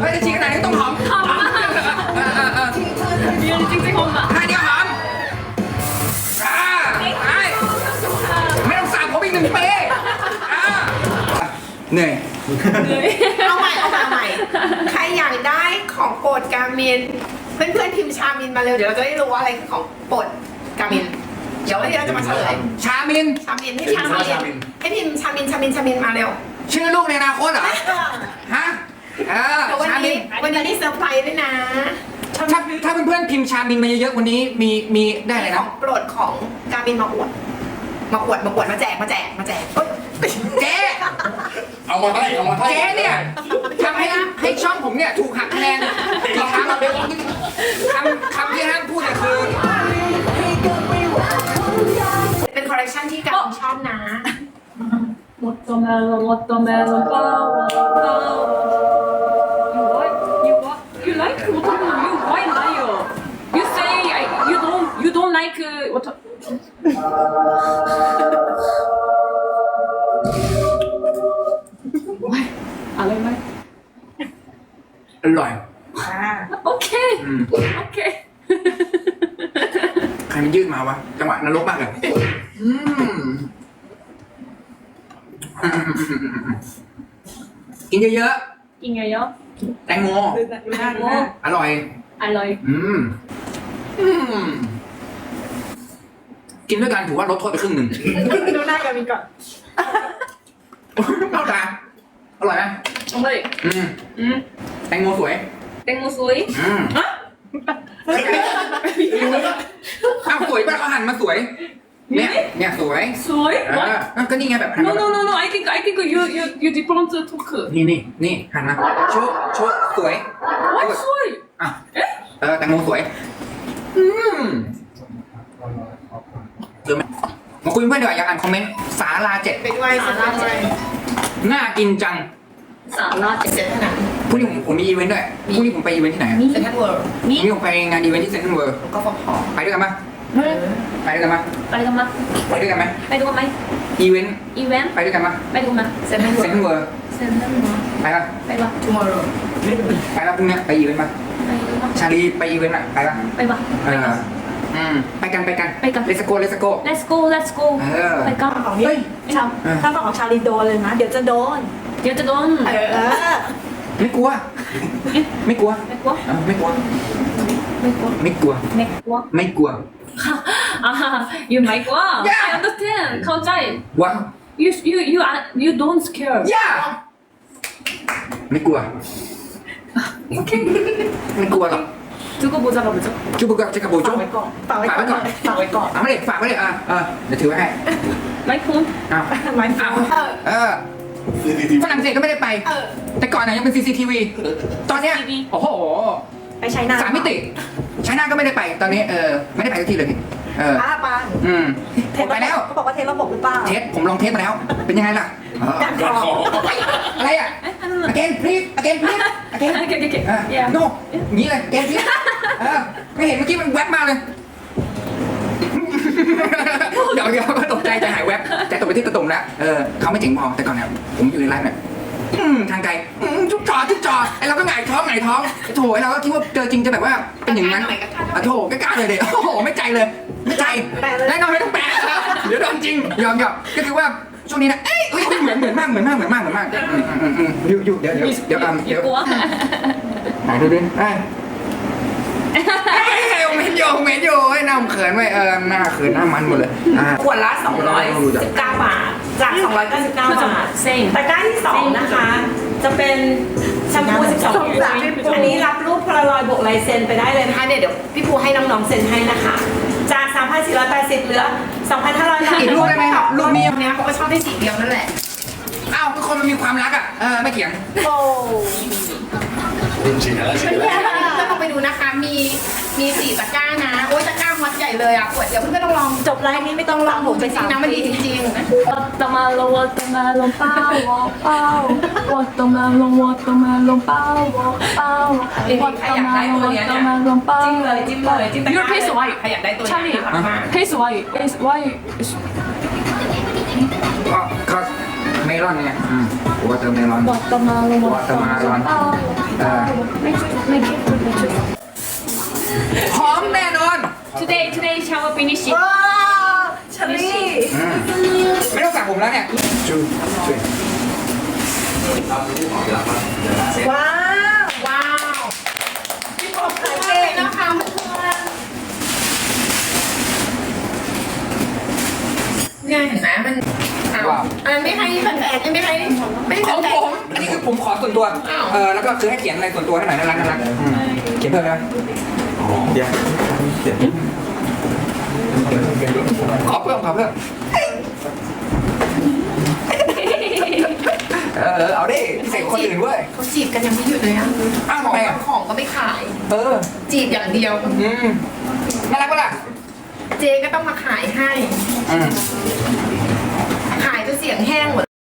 เฮ้ยจริงนไหนก็ต้องหอมหอมมาก เออเออเออ 미안해 찡찡 다 ท่าเดียวหอมอาไม่ต้องสางผมอีกหนึ่งปีเหนื่อย เอาใหม่เอาใหม่เอาใหม่ใครอยากได้ของโปรดกาเมิน เพื่อนเพื่อมพ์ชามินมาเร็วเดี๋ยวเราจะได้รู้ว่าอะไรคือของโปรดกาเมิน เดี๋ยววันนี้เราจะมาเฉลยชามิน ชามินให้พิมชามินให้พิมพ์ชามินชามินชามินมาเร็วชื่อลูกในอนาคตเหรอ ฮะ อ่วันนี้วันนี้เซอร์ไพรส์ด้วยนะถ้าถ้าเพื่อนๆพิมพ์ชาบินมาเยอะๆวันนี้มีมีได้อะไรของโปรดของกาบินมาอวด มาอวดมาอวดมาแจกมาแจกมาแจกเจ๊เอามาให้เอามาให้เจ๊เนี่ยทำให้ให้ช่องผมเนี่ยถูกหักคะแนนกี่ครั้งคำคำที่ห้ามพูดเนี่ยคือเป็นคอลเลคชันที่กาบินชอบนะ หมดตัวแมวหมดตัวแมวเปล้วก็ อร่อยโอเค อืมโอเค ใครมันยืดมาวะ จังหวะนรกมากเลยอืมกินเยอะกินไงเยอะๆ แตงโมโอ้อร่อยอร่อย อืม อืม กินด้วยกันถือว่าลดโทษไปครึ่งหนึ่ง ดูหน้าการมินก่อน เอาตาอร่อยไหมอร่อย อืม อืมแตงโมสวยแตงโมสวยอืมอ้าวสวยป่ะเขาหันมาสวย เนี่ยเนี่ยสวย สวยเอ What? อก็นี่ไงแบบหัน No มา no no no I think I think you you you different talk นี่นี่นี่หันมาโชว์โชว์สวย What สวยอะเออแตงโมสวย อืมเจอไหมมาคุยเพื่อนดีกว่าอยากอ่านคอมเมนต์สาลาเจ็ดไปด้วยสาระด้วยน่ากินจังสาระเซ็นทรัลนั้น พรุ่งนี้ผมผมมีอีเวนต์ด้วยพรุ่งนี้ผมไปอีเวนต์ที่ไหนอะเซ็นทรัลเวิลด์พรุ่งนี้ผมไปงานอีเวนต์ที่เซ็นทรัลเวิร์ก็ฟอพอไปด้วยกันปะไปด้วยกันปะไปกันมาไปด้วยกันไหมไปดูกันไหมอีเวนต์อีเวนต์ไปด้วยกันปะไปดูมาเซ็นทรัลเวิเซ็ลนทรัลด์เวิร์เซ็นทรัลมาไปปะไปปะทูมอร์โรไปปะพรุ่งนี้ไปอีเวนต์ปะไปดูมาชาลีไปอีเวนต์อะไปปะไปปะ เอออืมไปกันไปกันไปกัน เลสโก้เลสโก้ Let's go Let's go เออ ไปกันของนี่ชาถ้าบอกของชาลีโดนเลยนะ เดี๋ยวจะโดนเดี๋ยวจะโดน เอเอออ ไม่กลัว ไม่กลัว ไม่กลัว เออไม่กลัว ไม่กลัว ไม่กลัว ไม่กลัว ไม่กลัว อ่า you ไม่กลัว Yeah. I understand เข้าใจ ว้าว you you you are- you don't scare ย่าไม่กลัว ไม่กลัวหรอก 두고 보자가 뭐죠? จุบุกะจะกระโบจุ ฝากไว้ก่อน ฝากไว้ก่อน ฝากไว้ก่อน เอาไม่ได้ฝากไว้เลยอ่ะเออเดี๋ยวถือไว้ให้ 마이폰 เอา ไว้ เอา ฝาก เออ CCTV ฝรั่งเศสก็ไม่ได้ไปแต่ก่อนน่ะยังเป็น CCTV ตอนเนี้ยโอ้โหไปใช้นาสามมิติใช้หน้าก็ไม่ได้ไป ตอนนี้เออไม่ได้ไปสักทีเลยพี่เออป้าปาอืมเทผมไปแล้ว เขาบอกว่าเทสระบบหรือเปล่า เทสผมลองเทสมาแล้ว เป็นยังไงล่ะเออกัดคออะไรอะ again please again please again โอเคโอเคเดี๋ยว no องนี้เลย again please ออไม่เห็นเมื่อกี้มันแว๊บมาเลย เดี๋ยวเดี๋ยวก็ตก ไปที่ตะตุ่มแล้วเออเขาไม่เจ๋งพอแต่ก่อนเนี่ยผมอยู่ในไลฟ์เนี่ยอืมทางไกลอืมจุ๊บจอจุ๊บจอไอเราก็หงายท้องหงายท้องโถไอเราก็คิดว่าเจอจริงจะแบบว่าเป็นอย่างนั้นกล้าหน่อยกล้าหน่อยอะโถกล้าๆเลยเด็โอ้โหไม่ใจเลยไม่ใจแปะเลยแน่นอนไม่ต้องแปะเดี๋ยวโดนจริงยอมยอมก็คือว่าช่วงนี้นะเอ้ยเอ้ยเหมือนเหมือนมากเหมือนมากเหมือนมากเหมือนมากอืมอืมอืมอืมอยู่อยู่เดี๋ยวเดี๋ยวเดี๋ยวอะเดี๋ยว이거ไหนดูดิเอ้ย เอ้ยเมนโยเมนโยไอ้ยหน้าผมเขินไว้ยเออหน้าเขินหน้ามันหมดเลยอ่าขวดละ 219 บาท จาก 299 บาท same ตะกร้าที่สองนะคะ จะเป็นแชมพู12กรัมอันนี้รับรูปพลารอยด์บวกลายเซ็นไปได้เลยนะคะนะคะเดี๋ยวเดี๋ยวพี่ภูให้น้องๆเซ็นให้นะคะ จาก 3,480 เหลือ 2,500บาทอีกรูปได้ไหมครับรูปนี้เนี้ยเขาก็ชอบได้สีเดียวนั่นแหละ อ้าวก็คนมันมีความรักอะเออไม่เถียง โอ้รุ่นฉีดแล้วฉีดแล้ว เพื่อนลองไปดูนะคะ มีมีสี่ตะกร้านะ โอ้ยตะกร้าฮอตใหญ่เลยอะปวดเดี๋ยวเพื่อนๆต้องลองจบไลฟ์นี้ไม่ต้องลองหนูไปริสางมๆนะมันดีจริงๆนะ วอตตมาลงวอตมาลงเป้าวอเป้าวอตมาลงวอตมาลงเป้าวอเป้าวอตมาลงวอตมาลงเป้า จิ้มเลยจิ้มเลยจิ้มตะกร้า Your place ใครอยากได้ตัวนี้ Charlie, นะคะ his wife is、 เมลอนเนี่ยวอเตอร์เมลอนวอเตอร์งมาลอนอ่า ไม่ไม่คิดไม่คิด หอมแน่นอน today today shower finish it ชลลี่ อืมไม่ต้องสั่งผมแล้วเนี่ยจูจูว้าว ว้าวพี่ปอบขายเก่งนะคะเพื่อนเนี่ยเห็นไหมมัน อ้าวว้าวอันนั้นไม่ให้แฟนๆไม่ให้ไม่ให้ของแฟนผมอันนี้คือผมขอส่วนตัวเออแล้วก็คือให้เขียนอะไรส่วนตัวให้หน่อยน่ารักน่ารักอืมเขียนเพิ่มไหมเดี๋ยวขอเพิ่มขอเพิ่มเออเออเอาดิพิเศษกว่าคนอื่นเว้ยๆเขาจีบกันยังไม่หยุดเลยอะอ้าวขทำองไมอะของก็ไม่ขาย เออจีบอย่างเดียว อืมน่ารักปะล่ะเจ๊ก็ต้องมาขายให้ อืม เสียงแห้งหมด